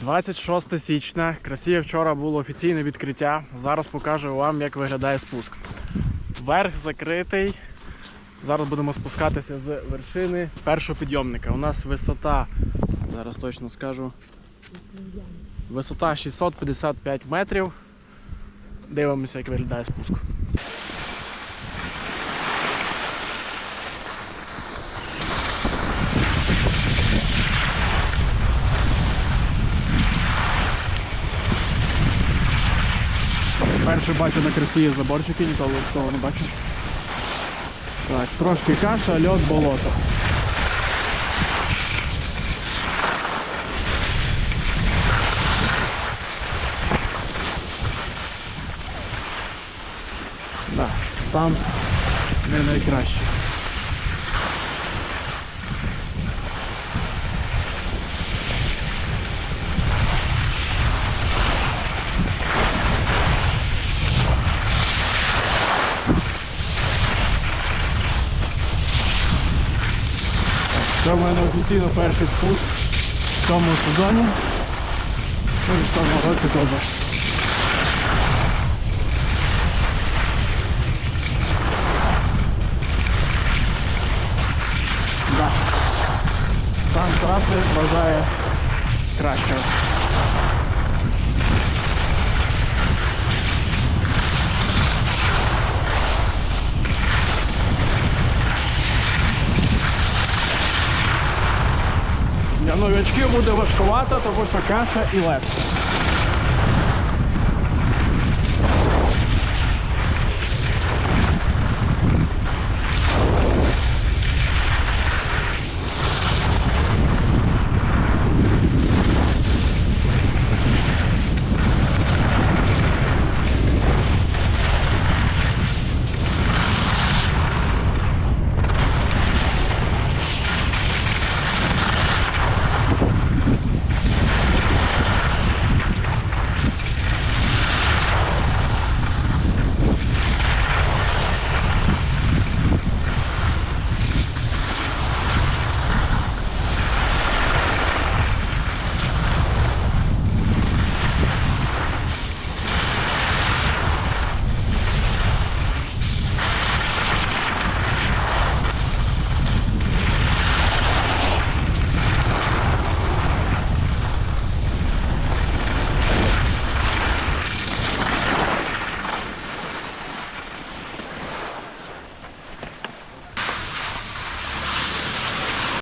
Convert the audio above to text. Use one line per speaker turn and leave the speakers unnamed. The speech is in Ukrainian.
26 січня. Красиве вчора було офіційне відкриття. Зараз покажу вам, як виглядає спуск. Верх закритий. Зараз будемо спускатися з вершини першого підйомника. У нас висота, зараз точно скажу. Висота 655 метрів. Дивимося, як виглядає спуск. Перше бачу на красі заборчики, ніколи такого не бачив. Так, трошки каша, льод, болото. Да, там не найкраще. Це в мене офіційно перший спуск в цьому сезоні. Ну в цьому році добре. Стан траси бажає кращого. Новачків буде важкувато, тому що каша і легко.